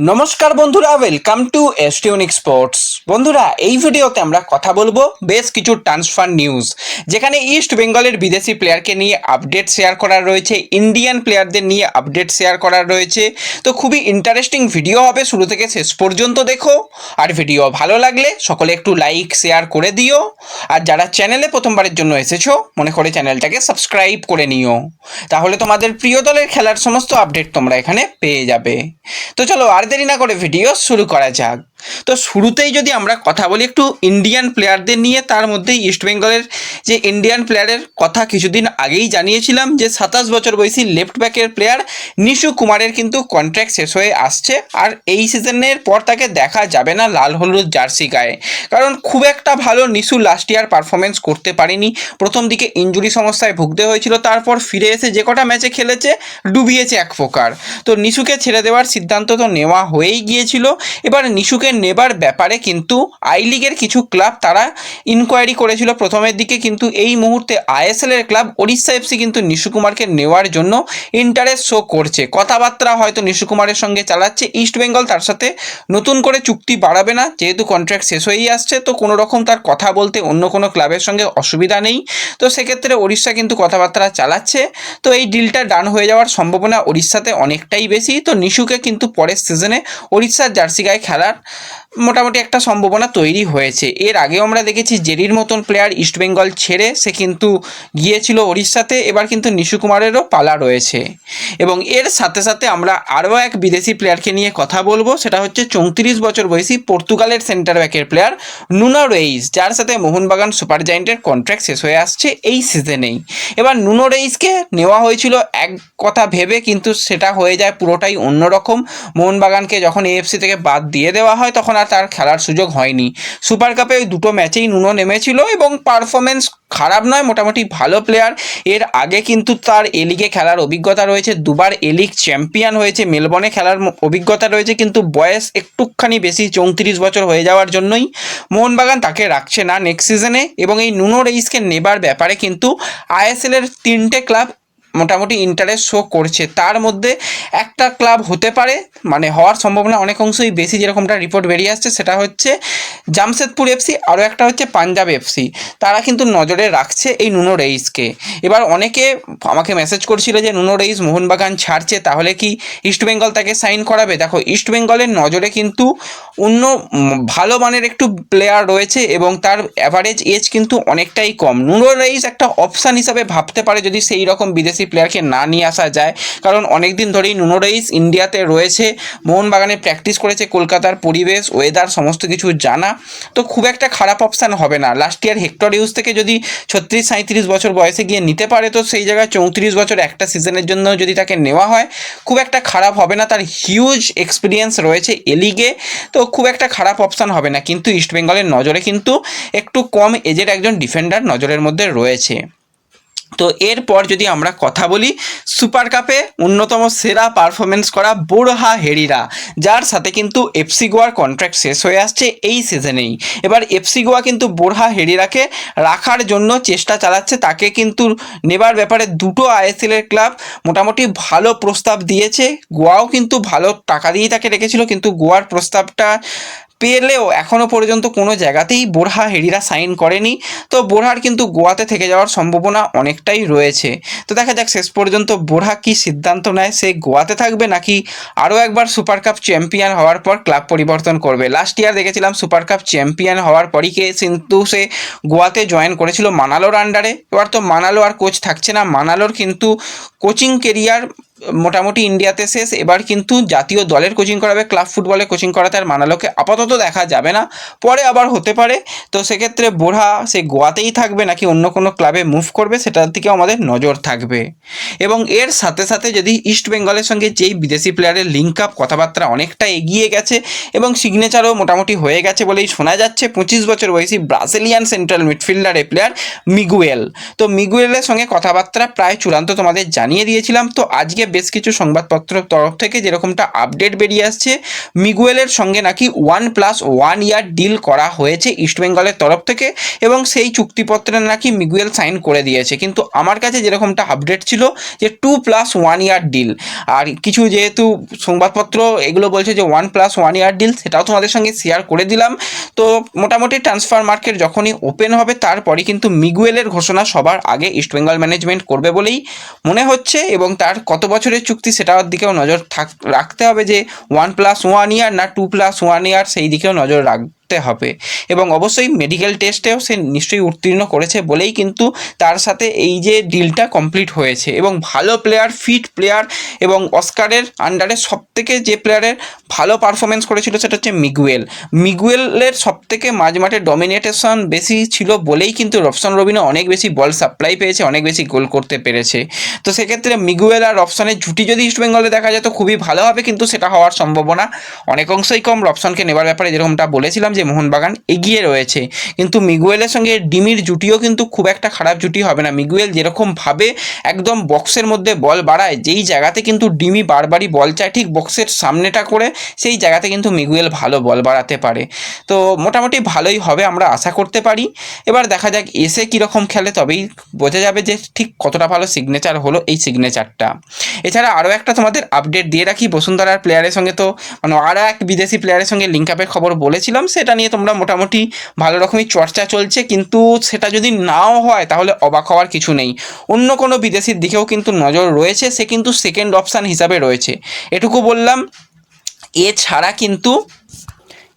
নমস্কার বন্ধুরা welcome to এসটিউনিক sports বন্ধুরা, এই ভিডিওতে আমরা কথা বলব বেশ কিছু ট্রান্সফার নিউজ যেখানে ইস্ট বেঙ্গলের বিদেশি প্লেয়ারকে নিয়ে আপডেট শেয়ার করা রয়েছে ইন্ডিয়ান প্লেয়ারদের নিয়ে আপডেট শেয়ার করা রয়েছে। তো খুবই ইন্টারেস্টিং ভিডিও হবে, শুরু থেকে শেষ পর্যন্ত দেখো। আর ভিডিও ভালো লাগলে সকলে একটু লাইক শেয়ার করে দিও। আর যারা চ্যানেলে প্রথমবারের জন্য এসেছ, মনে করে চ্যানেলটাকে সাবস্ক্রাইব করে নিও। তাহলে তোমাদের প্রিয় দলের খেলার সমস্ত আপডেট তোমরা এখানে পেয়ে যাবে। তো চলো আর দেরি না করে ভিডিও শুরু করা যাক। তো শুরুতেই যদি আমরা কথা বলি একটু ইন্ডিয়ান প্লেয়ারদের নিয়ে, তার মধ্যেই ইস্টবেঙ্গলের যে ইন্ডিয়ান প্লেয়ারের কথা কিছুদিন আগেই জানিয়েছিলাম যে সাতাশ বছর বয়সী লেফট ব্যাকের প্লেয়ার নিশু কুমারের কিন্তু কন্ট্রাক্ট শেষ হয়ে আসছে। আর এই সিজনের পর তাকে দেখা যাবে না লাল হলুদ জার্সি গায়ে। কারণ খুব একটা ভালো নিশু লাস্ট ইয়ার পারফরমেন্স করতে পারেনি। প্রথম দিকে ইঞ্জুরি সমস্যায় ভুগতে হয়েছিল, তারপর ফিরে এসে যে কটা ম্যাচে খেলেছে, ডুবিয়েছে এক প্রকার। তো নিশুকে ছেড়ে দেওয়ার সিদ্ধান্ত তো নেওয়া হয়েই গিয়েছিল। এবার নিশুকে নেবার ব্যাপারে কিন্তু আই লিগের কিছু ক্লাব তারা ইনকোয়ারি করেছিল প্রথমের দিকে। কিন্তু এই মুহূর্তে আইএসএল এর ক্লাব ওড়িশা এফসি কিন্তু নিশু কুমারকে নেওয়ার জন্য ইন্টারেস্ট শো করছে। কথাবার্তা হয়তো নিশু কুমারের সঙ্গে চালাচ্ছে। ইস্ট বেঙ্গল তার সাথে নতুন করে চুক্তি বাড়াবে না। যেহেতু কন্ট্রাক্ট শেষ হয়েই আসছে, তো কোনো রকম তার কথা বলতে অন্য কোনো ক্লাবের সঙ্গে অসুবিধা নেই। তো সেক্ষেত্রে ওড়িশা কিন্তু কথাবার্তা চালাচ্ছে। তো এই ডিলটা ডান হয়ে যাওয়ার সম্ভাবনা ওড়িশাতে অনেকটাই বেশি। তো নিশুকে কিন্তু পরের সিজনে ওড়িশার জার্সি গায়ে খেলার মোটামুটি একটা সম্ভাবনা তৈরি হয়েছে। এর আগেও আমরা দেখেছি জেরির মতন প্লেয়ার ইস্টবেঙ্গল ছেড়ে সে কিন্তু গিয়েছিল ওড়িশাতে, এবার কিন্তু নিশু কুমারেরও পালা রয়েছে। এবং এর সাথে সাথে আমরা আরও এক বিদেশি প্লেয়ারকে নিয়ে কথা বলব, সেটা হচ্ছে চৌত্রিশ বছর বয়সী পর্তুগালের সেন্টার ব্যাকের প্লেয়ার নুনো রেইস, যার সাথে মোহনবাগান সুপার জায়েন্টের কন্ট্রাক্ট শেষ হয়ে আসছে এই সিজনেই এবার নুনো রেইসকে নেওয়া হয়েছিল এক কথা ভেবে, কিন্তু সেটা হয়ে যায় পুরোটাই অন্যরকম। মোহনবাগানকে যখন এএফসি থেকে বাদ দিয়ে দেওয়া হয় তখন আর তার খেলার সুযোগ হয়নি। সুপার কাপে ওই দুটো ম্যাচেই নুনো নেমেছিল এবং পারফরমেন্স খারাপ নয়, মোটামুটি ভালো প্লেয়ার এর আগে কিন্তু তার এলিগে খেলার অভিজ্ঞতা রয়েছে, দুবার এলিগ লিগ চ্যাম্পিয়ন হয়েছে মেলবর্নে খেলার অভিজ্ঞতা রয়েছে, কিন্তু বয়স একটুখানি বেশি, চৌত্রিশ বছর হয়ে যাওয়ার জন্যই। মোহনবাগান তাকে রাখছে না নেক্সট সিজনে এবং এই নুনো রেইসকে নেবার ব্যাপারে কিন্তু আইএসএল এর তিনটে ক্লাব মোটামুটি ইন্টারেস্ট শো করছে। তার মধ্যে একটা ক্লাব হতে পারে মানে হওয়ার সম্ভাবনা অনেক অংশই বেশি যেরকমটা রিপোর্ট বেরিয়ে আসছে সেটা হচ্ছে জামশেদপুর এফসি আরও একটা হচ্ছে পাঞ্জাব এফসি তারা কিন্তু নজরে রাখছে এই নুনো রেইসকে। এবার অনেকে আমাকে মেসেজ করছিল যে, নুনো রেইস মোহনবাগান ছাড়ছে, তাহলে কি ইস্টবেঙ্গল তাকে সাইন করাবে? দেখো ইস্টবেঙ্গলের নজরে কিন্তু অন্য ভালো মানের একটু প্লেয়ার রয়েছে এবং তার অ্যাভারেজ এজ কিন্তু অনেকটাই কম। নুনো রেইস একটা অপশান হিসাবে ভাবতে পারে যদি সেই রকম বিদেশি প্লেয়ারকে না নিয়ে আসা যায়। কারণ অনেক দিন ধরেই নুনো রেইস ইন্ডিয়াতে রয়েছে, মোহনবাগানে প্র্যাকটিস করেছে কলকাতার পরিবেশ ওয়েদার সমস্ত কিছু জানা। তো খুব একটা খারাপ অপশান হবে না। লাস্ট ইয়ার হেক্টর ইউজ থেকে যদি ছত্রিশ সাঁত্রিশ বছর বয়সে গিয়ে নিতে পারে, তো সেই জায়গায় চৌত্রিশ বছর একটা সিজনের জন্য যদি তাকে নেওয়া হয়, খুব একটা খারাপ হবে না। তার হিউজ এক্সপিরিয়েন্স রয়েছে এলিগে তো খুব একটা খারাপ অপশান হবে না। কিন্তু ইস্টবেঙ্গলের নজরে কিন্তু একটু কম এজের একজন ডিফেন্ডার নজরের মধ্যে রয়েছে। তো এরপর যদি আমরা কথা বলি, সুপার কাপে অন্যতম সেরা পারফরমেন্স করা বোরহা হেরিরা, যার সাথে কিন্তু এফসি গোয়ার কন্ট্রাক্ট শেষ হয়ে আসছে এই সিজনেই এবার এফসি গোয়া কিন্তু বোরহা হেরিরাকে রাখার জন্য চেষ্টা চালাচ্ছে, তাকে কিন্তু নেবার ব্যাপারে দুটো আইএসএল এর ক্লাব মোটামুটি ভালো প্রস্তাব দিয়েছে। গোয়াও কিন্তু ভালো টাকা দিয়েই তাকে রেখেছিল, কিন্তু গোয়ার প্রস্তাবটা পেলেও এখনও পর্যন্ত কোনো জায়গাতেই বোরহা হেরিরা সাইন করেনি। তো বোরহার কিন্তু গোয়াতে থেকে যাওয়ার সম্ভাবনা অনেকটাই রয়েছে। তো দেখা যাক শেষ পর্যন্ত বোরহা কি সিদ্ধান্ত নেয়, সে গোয়াতে থাকবে নাকি আরও একবার সুপার কাপ চ্যাম্পিয়ন হওয়ার পর ক্লাব পরিবর্তন করবে? লাস্ট ইয়ার দেখেছিলাম সুপার কাপ চ্যাম্পিয়ন হওয়ার পরই কে কিন্তু সে গোয়াতে জয়েন করেছিল মানালোর আন্ডারে এবার তো মানালো আর কোচ থাকছে না। মানালোর কিন্তু কোচিং কেরিয়ার মোটামুটি ইন্ডিয়াতে শেষ। এবার কিন্তু জাতীয় দলের কোচিং করাবে ক্লাব ফুটবলে কোচিং করাতে আর মানালোকে আপাতত দেখা যাবে না। পরে আবার হতে পারে। তো সেক্ষেত্রে বোরহা, সে গোয়াতেই থাকবে নাকি অন্য কোনো ক্লাবে মুভ করবে, সেটার দিকেও আমাদের নজর থাকবে। এবং এর সাথে সাথে যদি ইস্ট বেঙ্গলের সঙ্গে যেই বিদেশি প্লেয়ারের লিঙ্ক আপ কথাবার্তা অনেকটা এগিয়ে গেছে এবং সিগনেচারও মোটামুটি হয়ে গেছে বলেই শোনা যাচ্ছে, পঁচিশ বছর বয়সী ব্রাজিলিয়ান সেন্ট্রাল মিডফিল্ডারের প্লেয়ার মিগুয়েল তো মিগুয়েলের সঙ্গে কথাবার্তা প্রায় চূড়ান্ত তোমাদের জানিয়ে দিয়েছিলাম। তো আজকে বেশ কিছু সংবাদপত্র তরফ থেকে যেরকমটা আপডেট বেরিয়ে আসছে, মিগুয়েলের সঙ্গে নাকি one plus one year deal করা হয়েছে ইস্টবেঙ্গলের তরফ থেকে এবং সেই চুক্তিপত্রে নাকি মিগুয়েল সাইন করে দিয়েছে। কিন্তু আমার কাছে যেরকমটা আপডেট ছিল যে two plus one year deal আর কিছু যেহেতু সংবাদপত্র এগুলো বলছে যে one plus one year deal সেটাও তোমাদের সঙ্গে শেয়ার করে দিলাম। তো মোটামুটি ট্রান্সফার মার্কেট যখনই ওপেন হবে তারপরে কিন্তু মিগুয়েলের ঘোষণা সবার আগে ইস্টবেঙ্গল ম্যানেজমেন্ট করবে বলেই মনে হচ্ছে এবং তার কত বছরের চুক্তি, সেটার দিকেও নজর থাক, রাখতে হবে যে ওয়ান প্লাস ওয়ান ইয়ার না টু প্লাস ওয়ান ইয়ার সেই দিকেও নজর রাখবে হবে। এবং অবশ্যই মেডিকেল টেস্টেও সে নিশ্চয়ই উত্তীর্ণ করেছে বলেই কিন্তু তার সাথে এই যে ডিলটা কমপ্লিট হয়েছে। এবং ভালো প্লেয়ার ফিট প্লেয়ার এবং অস্কারের আন্ডারে সবথেকে যে প্লেয়ারের ভালো পারফরমেন্স করেছিল সেটা হচ্ছে মিগুয়েল। মিগুয়েলের সবথেকে মাঝমাঠে ডমিনেটেশন বেশি ছিল বলেই কিন্তু রফসান রবিনা অনেক বেশি বল সাপ্লাই পেয়েছে, অনেক বেশি গোল করতে পেরেছে। তো সেক্ষেত্রে মিগুয়েল আর রফসানের জুটি যদি ইস্টবেঙ্গলে দেখা যায় তো খুবই ভালো হবে, কিন্তু সেটা হওয়ার সম্ভাবনা অনেক অংশই কম। রফসানকে নেবার ব্যাপারে যেরকমটা বলেছিলাম যে মোহনবাগান এগিয়ে রয়েছে। কিন্তু মিগুয়েলের সঙ্গে ডিমির জুটিও কিন্তু খুব একটা খারাপ জুটি হবে না। মিগুয়েল যেরকমভাবে একদম বক্সের মধ্যে বল বাড়ায়, যেই জায়গাতে কিন্তু ডিমি বারবারই বল চায়, ঠিক বক্সের সামনেটা করে সেই জায়গাতে কিন্তু মিগুয়েল ভালো বল বাড়াতে পারে। তো মোটামুটি ভালোই হবে আমরা আশা করতে পারি। এবার দেখা যাক এসে কীরকম খেলে, তবেই বোঝা যাবে যে ঠিক কতটা ভালো সিগনেচার হলো এই সিগনেচারটা এছাড়া আরও একটা তোমাদের আপডেট দিয়ে রাখি, বসুন্ধরার প্লেয়ারের সঙ্গে তো মানে আরও এক বিদেশি প্লেয়ারের সঙ্গে লিঙ্ক আপের খবর বলেছিলাম, সেটা নিয়ে তোমরা মোটামুটি ভালো রকমই চর্চা চলছে, কিন্তু সেটা যদি নাও হয় তাহলে অবাক হওয়ার কিছু নেই। অন্য কোনো বিদেশির দিকেও কিন্তু নজর রয়েছে, সে কিন্তু সেকেন্ড অপশান হিসাবে রয়েছে। এটুকু বললাম, এছাড়া কিন্তু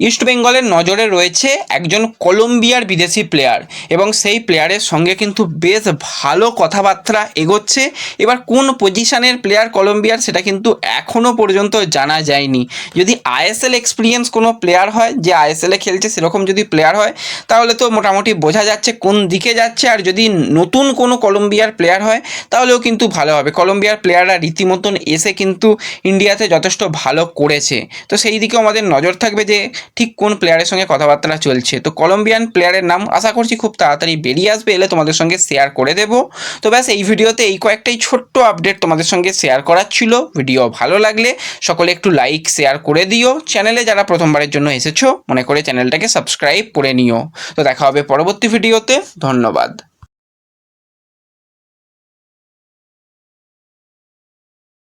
ইস্ট বেঙ্গলের নজরে রয়েছে একজন কলম্বিয়ার বিদেশি প্লেয়ার এবং সেই প্লেয়ারের সঙ্গে কিন্তু বেশ ভালো কথাবার্তা এগোচ্ছে। এবার কোন পজিশনের প্লেয়ার কলম্বিয়ার সেটা কিন্তু এখনও পর্যন্ত জানা যায়নি। যদি আইএসএল এক্সপিরিয়েন্স কোনো প্লেয়ার হয়, যে আইএসএলে খেলছে সেরকম যদি প্লেয়ার হয়, তাহলে তো মোটামুটি বোঝা যাচ্ছে কোন দিকে যাচ্ছে। আর যদি নতুন কোনো কলম্বিয়ার প্লেয়ার হয়, তাহলেও কিন্তু ভালো হবে। কলম্বিয়ার প্লেয়াররা রীতিমতন এসে কিন্তু ইন্ডিয়াতে যথেষ্ট ভালো করেছে। তো সেই দিকেও আমাদের নজর থাকবে যে ঠিক কোন প্লেয়ারের সঙ্গে কথাবার্তা চলছে? তো কলম্বিয়ান প্লেয়ারের নাম আশা করছি খুব তাড়াতাড়ি বেরিয়ে আসবে, এলে তোমাদের সঙ্গে শেয়ার করে দেবো। তো ব্যাস, এই ভিডিওতে এই কয়েকটাই ছোট্ট আপডেট তোমাদের সঙ্গে শেয়ার করার ছিল। ভিডিও ভালো লাগলে সকলে একটু লাইক শেয়ার করে দিও। চ্যানেলে যারা প্রথমবারের জন্য এসেছ, মনে করে চ্যানেলটাকে সাবস্ক্রাইব করে নিও। তো দেখা হবে পরবর্তী ভিডিওতে ধন্যবাদ।